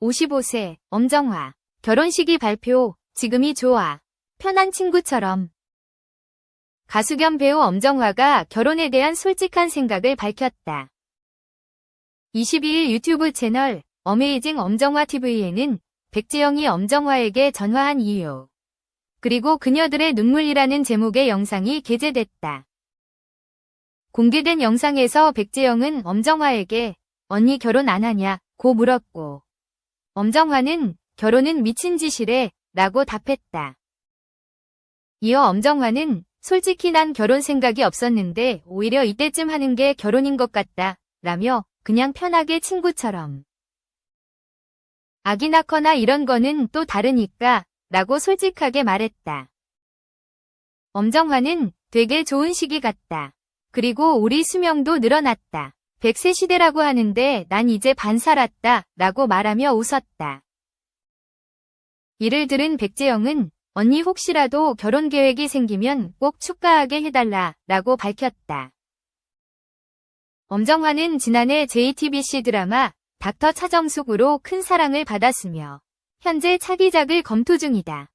55세, 엄정화. 결혼식이 발표, 지금이 좋아. 편한 친구처럼. 가수 겸 배우 엄정화가 결혼에 대한 솔직한 생각을 밝혔다. 22일 유튜브 채널 어메이징 엄정화 TV에는 백지영이 엄정화에게 전화한 이유, 그리고 그녀들의 눈물이라는 제목의 영상이 게재됐다. 공개된 영상에서 백지영은 엄정화에게 언니 결혼 안 하냐 고 물었고 엄정화는 결혼은 미친 짓이래 라고 답했다. 이어 엄정화는 솔직히 난 결혼 생각이 없었는데 오히려 이때쯤 하는 게 결혼인 것 같다 라며 그냥 편하게 친구처럼 아기 낳거나 이런 거는 또 다르니까 라고 솔직하게 말했다. 엄정화는 되게 좋은 시기 같다. 그리고 우리 수명도 늘어났다. 100세 시대라고 하는데 난 이제 반 살았다 라고 말하며 웃었다. 이를 들은 백재영은 언니 혹시라도 결혼 계획이 생기면 꼭 축하하게 해달라 라고 밝혔다. 엄정화는 지난해 JTBC 드라마 닥터 차정숙으로 큰 사랑을 받았으며 현재 차기작을 검토 중이다.